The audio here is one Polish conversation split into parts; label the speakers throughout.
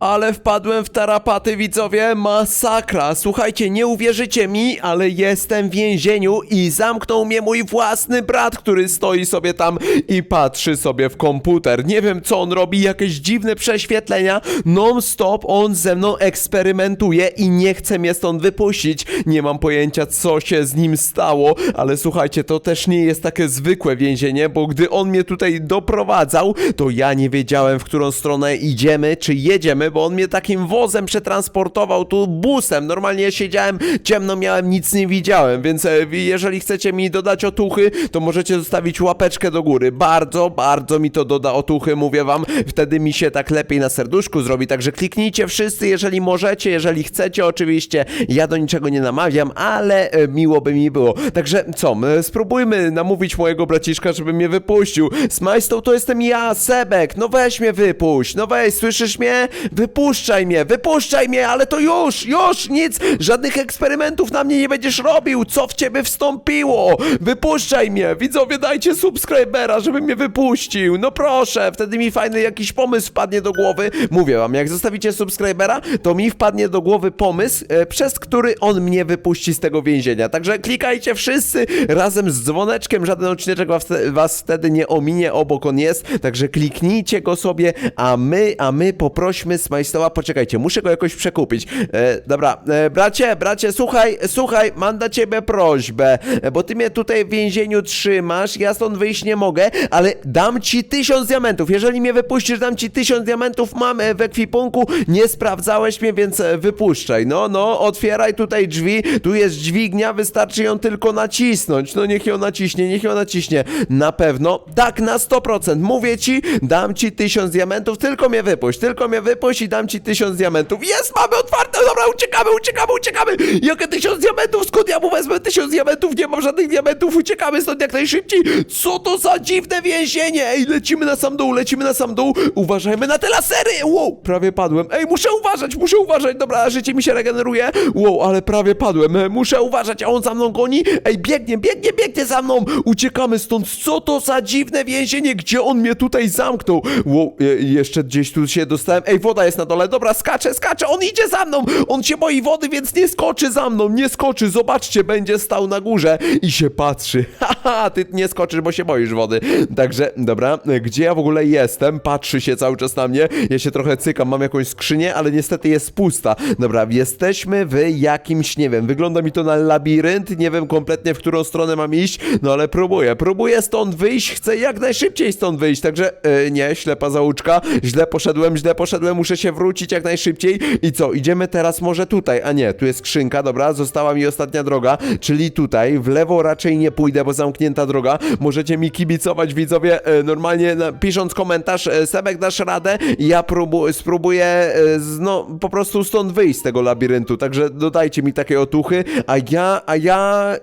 Speaker 1: Ale wpadłem w tarapaty, widzowie, masakra. Słuchajcie, nie uwierzycie mi, ale jestem w więzieniu i zamknął mnie mój własny brat, który stoi sobie tam i patrzy sobie w komputer. Nie wiem, co on robi, jakieś dziwne prześwietlenia. Non-stop on ze mną eksperymentuje i nie chce mnie stąd wypuścić. Nie mam pojęcia, co się z nim stało, ale słuchajcie, to też nie jest takie zwykłe więzienie, bo gdy on mnie tutaj doprowadzał, to ja nie wiedziałem, w którą stronę idziemy, czy jedziemy, bo on mnie takim wozem przetransportował tu busem. Normalnie siedziałem, ciemno miałem, nic nie widziałem, więc e, jeżeli chcecie mi dodać otuchy, to możecie zostawić łapeczkę do góry. Bardzo, bardzo mi to doda otuchy, mówię wam. Wtedy mi się tak lepiej na serduszku zrobi, także kliknijcie wszyscy, jeżeli możecie, jeżeli chcecie oczywiście. Ja do niczego nie namawiam, ale e, miło by mi było. Także co, spróbujmy namówić mojego braciszka, żeby mnie wypuścił. Smajstow to jestem ja, Sebek, no weź mnie wypuść, no weź, słyszysz mnie? Wypuszczaj mnie, wypuszczaj mnie, ale to już, już, nic, żadnych eksperymentów na mnie nie będziesz robił, co w ciebie wstąpiło? Wypuszczaj mnie, widzowie dajcie subskrybera, żeby mnie wypuścił, no proszę, wtedy mi fajny jakiś pomysł wpadnie do głowy. Mówię wam, jak zostawicie subskrybera, to mi wpadnie do głowy pomysł, e, przez który on mnie wypuści z tego więzienia. Także klikajcie wszyscy razem z dzwoneczkiem, żaden odcineczek was, was wtedy nie ominie, obok on jest, także kliknijcie go sobie, a my, a my poprośmy Smajstoła, poczekajcie, muszę go jakoś przekupić. E, dobra, e, bracie, bracie, słuchaj, słuchaj, mam dla ciebie prośbę, bo ty mnie tutaj w więzieniu trzymasz, ja stąd wyjść nie mogę, ale dam ci tysiąc diamentów, jeżeli mnie wypuścisz, dam ci tysiąc diamentów, mam e, w ekwipunku, nie sprawdzałeś mnie, więc e, wypuszczaj, no, no, otwieraj tutaj drzwi, tu jest dźwignia, wystarczy ją tylko nacisnąć, no niech ją naciśnie, niech ją naciśnie, na pewno, tak, na 100%, mówię ci, dam ci tysiąc diamentów, tylko mnie wypuść, tylko mnie wypuść i dam ci tysiąc diamentów, jest, mamy otwarte, dobra, uciekamy, uciekamy, uciekamy, jakie tysiąc diamentów, skąd ja mu wezmę tysiąc diamentów, nie mam żadnych diamentów, uciekamy stąd jak najszybciej, co to za dziwne więzienie, ej, lecimy na sam dół, lecimy na sam dół, uważajmy na te lasery, wow, prawie padłem, ej, muszę uważać, muszę uważać, dobra, życie mi się regeneruje, wow, ale prawie padłem, e, muszę uważać, a on za mną goni, ej, biegnie, biegnie, biegnie za mną, uciekamy stąd, co to za dziwne więzienie, gdzie on mnie tutaj zamknął, wow, e, jeszcze gdzieś tu się dostałem, ej, woda jest na dole, dobra, skaczę, skaczę, on idzie za mną, on się boi wody, więc nie skoczy za mną, nie skoczy, zobaczcie, będzie stał na górze i się patrzy, haha, ty nie skoczysz, bo się boisz wody, także, dobra, gdzie ja w ogóle jestem, patrzy się cały czas na mnie, ja się trochę cykam, mam jakąś skrzynię, ale niestety jest pusta, dobra, jesteśmy w jakimś, nie wiem, wygląda mi to na labirynt, nie wiem kompletnie, w którą stronę mam iść, no ale próbuję, próbuję stąd wyjść, chcę jak najszybciej stąd wyjść, także, e, nie, ślepa zauczka, źle poszedłem, źle poszedłem, muszę się wrócić jak najszybciej. I co, idziemy teraz może tutaj, a nie, tu jest skrzynka, dobra, została mi ostatnia droga, czyli tutaj, w lewo raczej nie pójdę, bo zamknięta droga, możecie mi kibicować, widzowie, e, normalnie pisząc komentarz, e, Sebek dasz radę? Ja próbu, spróbuję, e, no, po prostu stąd wyjść z tego labiryntu, także dodajcie mi takie otuchy, a ja, a ja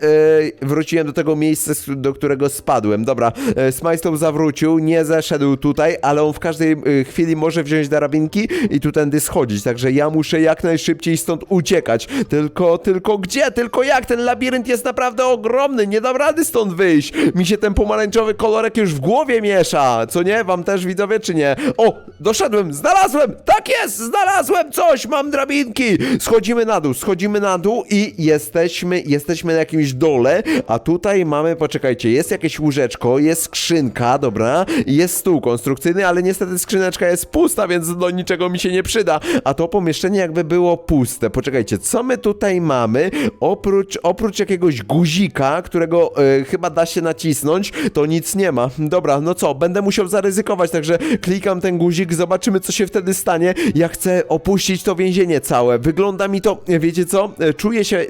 Speaker 1: wróciłem do tego miejsca, do którego spadłem, dobra, Smajstow zawrócił, nie zeszedł tutaj, ale on w każdej chwili może wziąć darabinki i tu tędy schodzić, także ja muszę jak najszybciej stąd uciekać, tylko, tylko gdzie, tylko jak, ten labirynt jest naprawdę ogromny, nie dam rady stąd wyjść, mi się ten pomarańczowy kolorek już w głowie miesza, co nie, wam też widzowie, czy nie? O, doszedłem, znalazłem, tak jest, znalazłem coś, mam drabinki, schodzimy na dół, schodzimy na dół i jesteśmy, jesteśmy na jakimś dole, a tutaj mamy, poczekajcie, jest jakieś łóżeczko, jest skrzynka, dobra, jest stół konstrukcyjny, ale niestety skrzyneczka jest pusta, więc do niczego mi się nie przyda, a to pomieszczenie jakby było puste, poczekajcie, co my tutaj mamy, oprócz, oprócz jakiegoś guzika, którego e, chyba da się nacisnąć, to nic nie ma, dobra, no co, będę musiał zaryzykować, także klikam ten guzik, zobaczymy co się wtedy stanie, ja chcę opuścić to więzienie całe, wygląda mi to, wiecie co, E, czuję się e,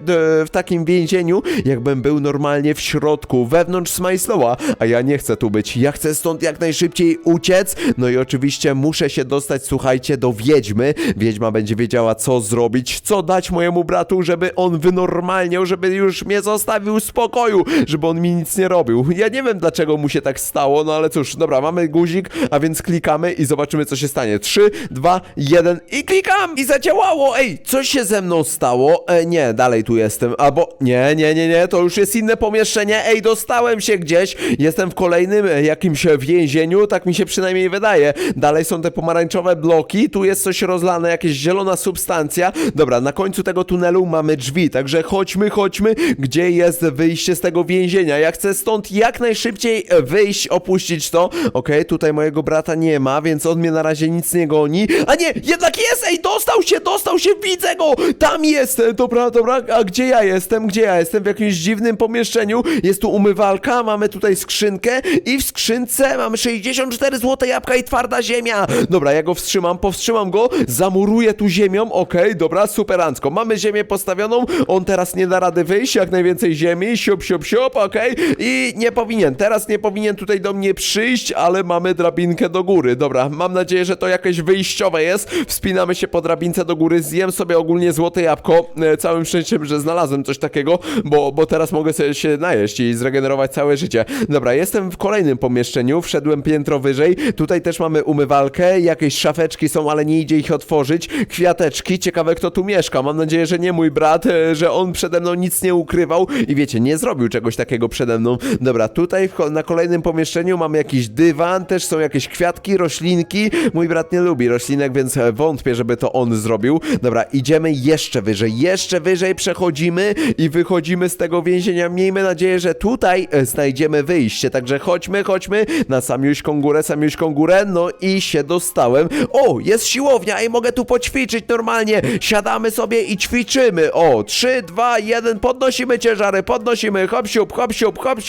Speaker 1: w takim więzieniu, jakbym był normalnie w środku, wewnątrz Smajslowa, a ja nie chcę tu być, ja chcę stąd jak najszybciej uciec, no i oczywiście muszę się dostać, słuchajcie, do wiedźmy, wiedźma będzie wiedziała co zrobić, zrobić? Co dać mojemu bratu, żeby on wynormalniał, żeby już mnie zostawił w spokoju, żeby on mi nic nie robił? Ja nie wiem, dlaczego mu się tak stało, no ale cóż, dobra, mamy guzik, a więc klikamy i zobaczymy, co się stanie. 3, 2, 1 i klikam! I zadziałało! Ej, coś się ze mną stało? E, nie, dalej tu jestem. Albo, nie, nie, nie, nie, to już jest inne pomieszczenie. Ej, dostałem się gdzieś. Jestem w kolejnym e, jakimś więzieniu, tak mi się przynajmniej wydaje. Dalej są te pomarańczowe bloki, tu jest coś rozlane, jakieś zielona substancja. Dobra, na końcu tego tunelu mamy drzwi, także chodźmy, chodźmy, gdzie jest wyjście z tego więzienia. Ja chcę stąd jak najszybciej wyjść, opuścić to. Okej, tutaj mojego brata nie ma, więc on mnie na razie nic nie goni. A nie, jednak jest! Ej, dostał się, dostał się, widzę go! Tam jest! Dobra, dobra, a gdzie ja jestem? Gdzie ja jestem? W jakimś dziwnym pomieszczeniu. Jest tu umywalka, mamy tutaj skrzynkę i w skrzynce mamy 64 złote jabłka i twarda ziemia. Dobra, ja go wstrzymam, powstrzymam go, zamuruję tu ziemią, okej, dobra, superancko. Mamy ziemię postawioną, on teraz nie da rady wyjść, jak najwięcej ziemi, siup, siup, siup, okej, i nie powinien, teraz nie powinien tutaj do mnie przyjść, ale mamy drabinkę do góry, dobra, mam nadzieję, że to jakieś wyjściowe jest, wspinamy się po drabince do góry, zjem sobie ogólnie złote jabłko, e, całym szczęściem, że znalazłem coś takiego, bo, bo teraz mogę sobie się najeść i zregenerować całe życie. Dobra, jestem w kolejnym pomieszczeniu, wszedłem piętro wyżej, tutaj też mamy umywalkę, jakieś szafeczki są, ale nie idzie ich otworzyć, kwiateczki, ciekawe kto tu mieszka, mam nadzieję, że nie mój brat, e, że on przede mną nic nie ukrywał i wiecie, nie zrobił czegoś takiego przede mną. Dobra, tutaj na kolejnym pomieszczeniu mamy jakiś dywan, też są jakieś kwiatki, roślinki, mój brat nie lubi roślinek, więc e, wątpię, żeby to on zrobił. Dobra, idziemy jeszcze wyżej, jeszcze wyżej przechodzimy i wychodzimy z tego więzienia. Miejmy nadzieję, że tutaj e, znajdziemy wyjście, także chodźmy, chodźmy na samiuśką górę, samiuśką górę, no i się dostałem. O, jest siłownia i mogę tu poćwiczyć normalnie. Siadamy sobie i ćwiczymy. O, 3, 2, 1, podnosimy ciężary, podnosimy, hop siup, hop siup, hop.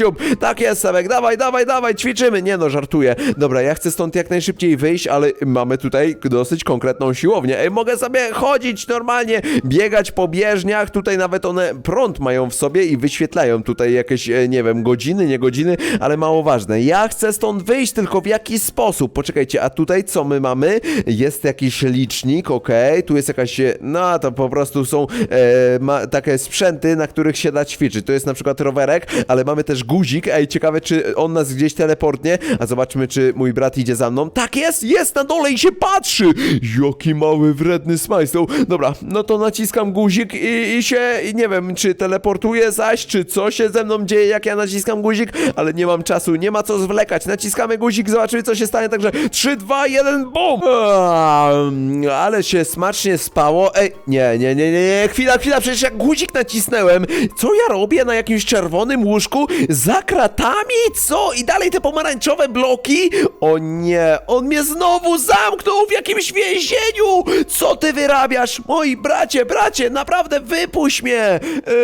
Speaker 1: Tak jest, Sebek, dawaj, dawaj, dawaj, ćwiczymy. Nie no, żartuję. Dobra, ja chcę stąd jak najszybciej wyjść, ale mamy tutaj dosyć konkretną siłownię. Ej, mogę sobie chodzić normalnie, biegać po bieżniach, tutaj nawet one prąd mają w sobie i wyświetlają tutaj jakieś, e, nie wiem, godziny, nie godziny, ale mało ważne. Ja chcę stąd wyjść, tylko w jaki sposób? Poczekajcie, a tutaj co my mamy? Jest jakiś licznik, okej, tu jest jakaś, e, no to po prostu są e, ma, takie sprzęty, na których się da ćwiczyć. To jest na przykład rowerek, ale mamy też guzik, ej, ciekawe czy on nas gdzieś teleportnie, a zobaczmy czy mój brat idzie za mną. Tak jest, jest na dole i się patrzy! Jaki mały, wredny smajslow. Dobra, no to naciskam guzik i, i się, i nie wiem, czy teleportuje zaś, czy co się ze mną dzieje, jak ja naciskam guzik, ale nie mam czasu, nie ma co zwlekać. Naciskamy guzik, zobaczymy co się stanie, także 3, 2, 1, BUM! Eee, ale się smacznie spało. Ej, nie, nie, nie, nie, nie, chwila, chwila, przecież jak guzik nacisnąłem, co ja robię na jakimś czerwonym łóżku? Za kratami? Co? I dalej te pomarańczowe bloki? O nie, on mnie znowu zamknął w jakimś więzieniu! Co ty wyrabiasz? Moi bracie, bracie, naprawdę wypuść mnie! E,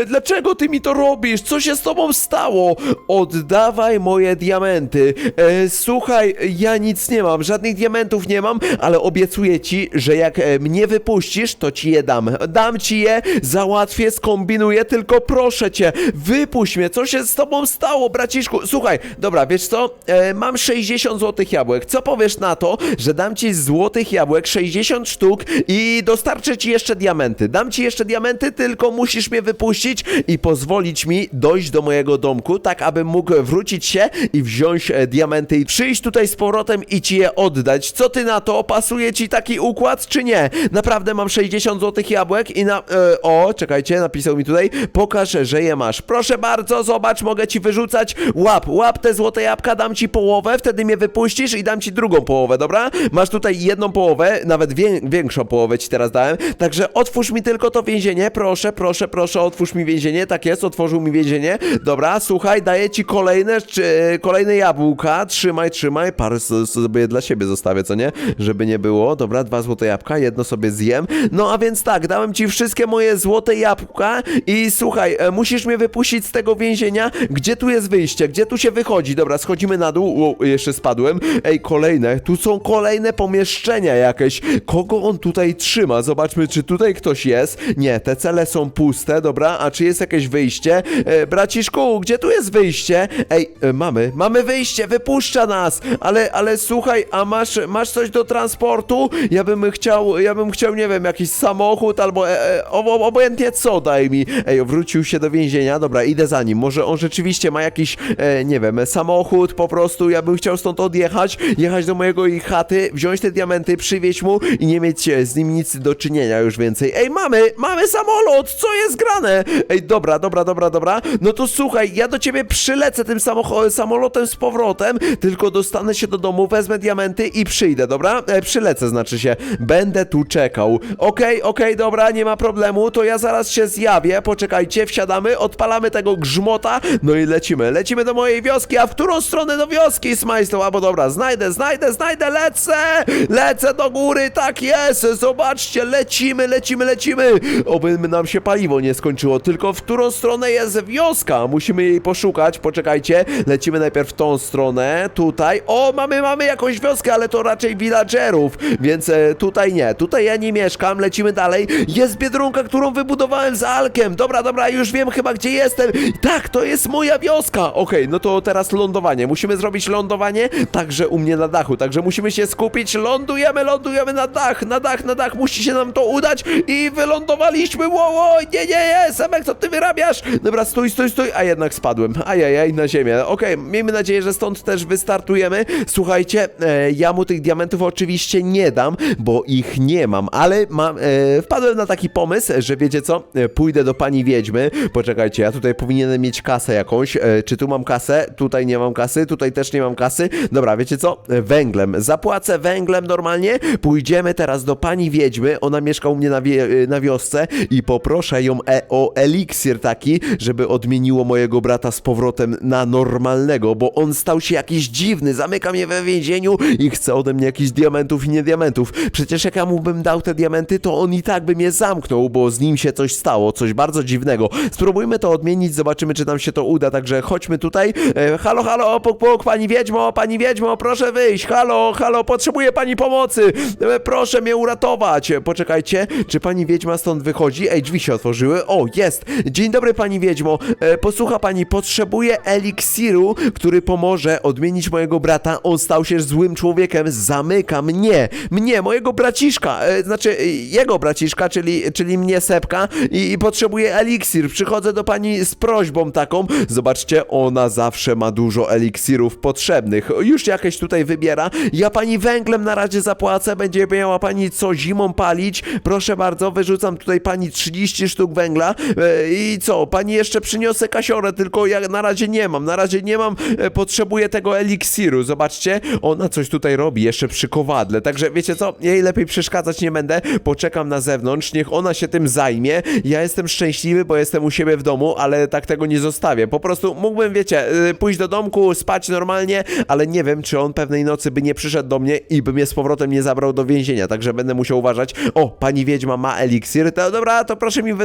Speaker 1: dlaczego ty mi to robisz? Co się z tobą stało? Oddawaj moje diamenty. E, słuchaj, ja nic nie mam, żadnych diamentów nie mam, ale obiecuję ci, że jak e, mnie wypuścisz, to ci je dam. Dam ci je, załatwię, skombinuję, tylko proszę cię, wypuść mnie. Co się z tobą stało, braciszku? Słuchaj, dobra, wiesz co? E, mam 60 złotych jabłek. Co powiesz na to, że dam ci złotych jabłek 60 sztuk i dostarczę ci jeszcze diamenty. Dam ci jeszcze diamenty, tylko musisz mnie wypuścić i pozwolić mi dojść do mojego domku, tak abym mógł wrócić się i wziąć e, diamenty i przyjść tutaj z powrotem i ci je oddać. Co ty na to? Pasuje ci taki układ, czy nie? Naprawdę mam 60 złotych jabłek i na... E, o, czekajcie, napisał mi tutaj. Pokaż, że je masz. Proszę bardzo, zobacz, mogę ci wyrzucać. Łap, łap te złote jabłka, dam ci połowę, wtedy mnie wypuścisz i dam ci drugą połowę, dobra? Masz tutaj jedną połowę, nawet wię większą połowę ci teraz dałem. Także otwórz mi tylko to więzienie, proszę, proszę, proszę, otwórz mi więzienie. Tak jest, otworzył mi więzienie. Dobra, słuchaj, daję ci kolejne, czy, kolejne jabłka. Trzymaj, trzymaj. Parę sobie dla siebie zostawię, co nie? Żeby nie było. Dobra, dwa złote jabłka, jedno sobie zjem. No a więc tak, dałem ci wszystkie moje złote jabłka i słuchaj, e, musisz mnie wypuścić z tego więzienia. Gdzie tu jest wyjście? Gdzie tu się wychodzi? Dobra, schodzimy na dół. O, jeszcze spadłem. Ej, kolejne. Tu są kolejne pomieszczenia jakieś. Kogo on tutaj trzyma? Zobaczmy, czy tutaj ktoś jest. Nie, te cele są puste, dobra. A czy jest jakieś wyjście? E, braciszku, gdzie tu jest wyjście? Ej, e, mamy, mamy wyjście, wypuszcza nas. Ale, ale słuchaj, a masz, masz coś do transportu? Ja bym chciał, ja bym chciał, nie wiem, jakiś samochód albo e, e, obo, obojętnie co daj mi. Ej, wrócił się do więzienia, dobra, idę za nim. Może on rzeczywiście ma jakiś, e, nie wiem, samochód po prostu, ja bym chciał stąd odjechać, jechać do mojego ich chaty, wziąć te diamenty, przywieźć mu i nie mieć e, z nim nic do czynienia już więcej. Ej, mamy, mamy samolot, co jest grane? Ej, dobra, dobra, dobra, dobra. No to słuchaj, ja do ciebie przylecę tym samocho- samolotem z powrotem, tylko dostanę się do domu, wezmę diamenty i przyjdę, dobra? E, przylecę, znaczy się. Będę tu czekał. Okej, okej, dobra, nie ma problemu, to ja zaraz się zjawię, poczekajcie, wsiadamy, odpalamy tego grzmota, no i lecimy. Lecimy do mojej wioski, a w którą stronę do wioski, Smajstow? Albo dobra, znajdę, znajdę, znajdę, lecę! Lecę do góry, tak jest! Zobaczcie, lecimy, lecimy, lecimy! Oby nam się paliwo nie skończyło, tylko w którą stronę jest wioska? Musimy jej poszukać, poczekajcie. Lecimy najpierw w tą stronę, tutaj. O, mamy, mamy jakąś wioskę, ale to raczej villagerów, więc e, tutaj nie. Tutaj ja nie mieszkam, lecimy dalej. Jest Biedronka, którą wybudowałem z Alkiem. Dobra, dobra, już wiem chyba gdzie jestem. Tak, to jest moja wioska. Okej, no to teraz lądowanie. Musimy zrobić lądowanie także u mnie na dachu, także musimy się skupić. Lądujemy, lądujemy na dach, na dach, na dach. Musi się nam to udać i wylądowaliśmy. Wow, nie, nie, nie, Semek, co ty wyrabiasz? Dobra, stój, stój, stój, a jednak spadłem. Ajajaj, na ziemię. Okej, miejmy nadzieję, że stąd też wystartujemy. Słuchajcie, e, ja mu tych diamentów oczywiście nie dam, bo ich nie mam, ale mam, e, wpadłem na taki pomysł, że wiecie co, e, pójdę do pani wiedźmy. Poczekajcie, ja tutaj powinienem mieć kasę jakąś. E, czy tu mam kasę? Tutaj nie mam kasy, tutaj też nie mam kasy. Dobra, wiecie co? E, Węglem. Zapłacę węglem normalnie. Pójdziemy teraz do pani wiedźmy. Ona mieszka u mnie na, e, na wiosce i poproszę ją e, o eliksir taki, żeby odmieniło mojego brata z powrotem na normalnego, bo on stał się jakiś dziwny. Zamyka mnie we więzieniu i chce ode mnie jakichś diamentów i nie diamentów. Przecież jak ja mu bym dał te diamenty, to on i tak by mnie zamknął, bo z nim się coś stało, coś bardzo dziwnego. Spróbujmy to odmienić, zobaczymy, czy nam się to uda. Także chodźmy tutaj. E, halo, halo, puk, puk, pani wiedźmo, pani wiedźmo, proszę wyjść. Halo, halo, potrzebuję pani pomocy. E, proszę mnie uratować. Poczekajcie, czy pani wiedźma stąd wychodzi? Ej, drzwi się otworzyły. O, jest. Dzień dobry, pani wiedźmo. E, posłucha pani, potrzebuję eliksiru, który pomoże odmienić mojego brata. On stał się złym człowiekiem. Zamyka mnie, mnie, mojego braciszka. E, znaczy, e, jego braciszka, czyli, czyli mnie Sepka i, i potrzebuję eliksir. Przychodzę do pani z prośbą taką. Zobaczcie, ona zawsze ma dużo eliksirów potrzebnych. Już jakieś tutaj wybiera. Ja pani węglem na razie zapłacę. Będzie miała pani co zimą palić. Proszę bardzo, wyrzucam tutaj pani 30 sztuk węgla. E, I co? Pani jeszcze przyniosę kasiorę, tylko ja na razie nie mam. Na razie nie mam. E, potrzebuję tego eliksiru. Zobaczcie, ona coś tutaj robi jeszcze przy kowadle. Także wiecie co? Jej lepiej przeszkadzać nie będę. Poczekam na zewnątrz. Niech ona się tym zajmie. Ja jestem szczęśliwy, bo jestem u siebie w domu, ale tak tego nie zostawię. Po prostu mógłbym, wiecie, y, pójść do domku, spać normalnie, ale nie wiem, czy on pewnej nocy by nie przyszedł do mnie i by mnie z powrotem nie zabrał do więzienia, także będę musiał uważać. O, pani wiedźma ma eliksir, to dobra, to proszę mi y,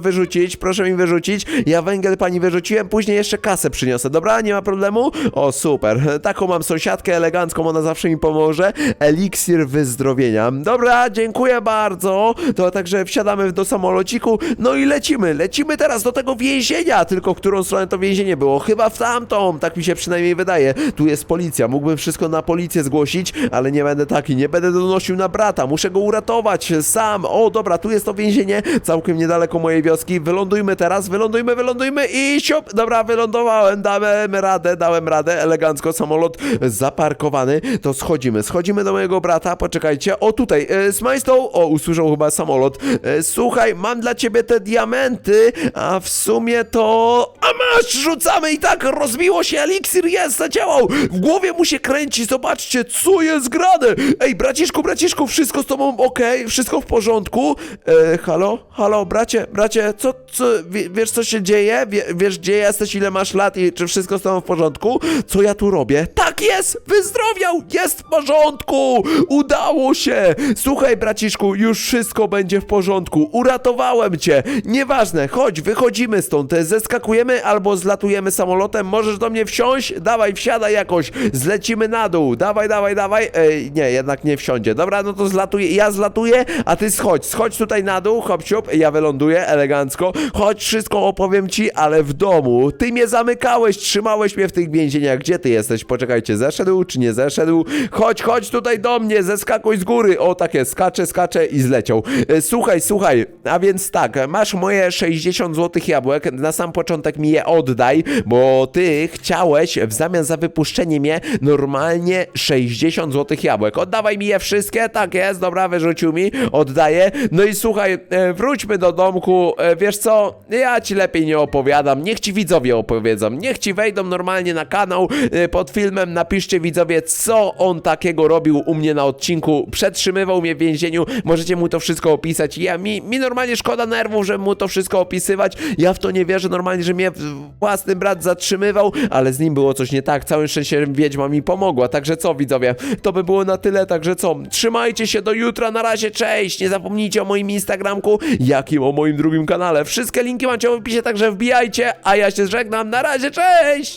Speaker 1: wyrzucić, proszę mi wyrzucić. Ja węgiel pani wyrzuciłem, później jeszcze kasę przyniosę, dobra? Nie ma problemu? O, super. Taką mam sąsiadkę elegancką, ona zawsze mi pomoże. Eliksir wyzdrowienia. Dobra, dziękuję bardzo. To także wsiadamy do samolociku, no i lecimy. Lecimy teraz do tego więzienia, tylko w którą stronę to więzienie było? Chyba w tamtą, tak mi się przynajmniej wydaje. Tu jest policja, mógłbym wszystko na policję zgłosić, ale nie będę taki, nie będę donosił na brata, muszę go uratować sam. O, dobra, tu jest to więzienie, całkiem niedaleko mojej wioski. Wylądujmy teraz, wylądujmy, wylądujmy i siop. Dobra, wylądowałem, dałem radę, dałem radę, elegancko, samolot zaparkowany. To schodzimy, schodzimy do mojego brata, poczekajcie. O, tutaj, e, Smajstow, o, usłyszał chyba samolot. E, słuchaj, mam dla ciebie te diamenty, a w sumie to... A masz, rzucamy i tak, rozbiło się, eliksir jest, zadziałał. W głowie mu się kręci, zobaczcie, co jest grane. Ej, braciszku, braciszku, wszystko z tobą okej, wszystko w porządku. E, halo, halo, bracie, bracie, co, co, wie, wiesz co się dzieje? Wie, wiesz gdzie jesteś, ile masz lat i czy wszystko z tobą w porządku? Co ja tu robię? Tak jest, wyzdrowiał, jest w porządku, udało się. Słuchaj, braciszku, już wszystko będzie w porządku, uratowałem cię. Nieważne, chodź, wychodzimy stąd, zeskakujemy albo zlatujemy samolotem, możesz do mnie wsiąść? Dawaj, wsiadaj jakoś, zlecimy na dół, dawaj, dawaj, dawaj. Ej, nie, jednak nie wsiądzie. Dobra, no to zlatuję, ja zlatuję, a ty schodź, schodź tutaj na dół, hop, siup, ja wyląduję elegancko. Chodź, wszystko opowiem ci, ale w domu. Ty mnie zamykałeś, trzymałeś mnie w tych więzieniach. Gdzie ty jesteś? Poczekajcie. Czekajcie, zeszedł czy nie zeszedł? Chodź, chodź tutaj do mnie, zeskakuj z góry. O, takie, skacze, skacze i zleciał. E, Słuchaj, słuchaj, a więc tak, masz moje 60 złotych jabłek, na sam początek mi je oddaj, bo ty chciałeś w zamian za wypuszczenie mnie normalnie 60 złotych jabłek. Oddawaj mi je wszystkie, tak jest, dobra, wyrzucił mi, oddaję. No i słuchaj, e, wróćmy do domku, e, wiesz co, ja ci lepiej nie opowiadam, niech ci widzowie opowiedzą, niech ci wejdą normalnie na kanał pod filmem, napiszcie widzowie, co on takiego robił u mnie na odcinku, przetrzymywał mnie w więzieniu, możecie mu to wszystko opisać. Ja, mi, mi normalnie szkoda nerwów, żeby mu to wszystko opisywać, ja w to nie wierzę normalnie, że mnie własny brat zatrzymywał, ale z nim było coś nie tak, całym szczęściem wiedźma mi pomogła, także co widzowie, to by było na tyle, także co, trzymajcie się do jutra, na razie, cześć, nie zapomnijcie o moim Instagramku, jak i o moim drugim kanale, wszystkie linki macie w opisie, także wbijajcie, a ja się żegnam, na razie, cześć!